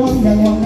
วงดวง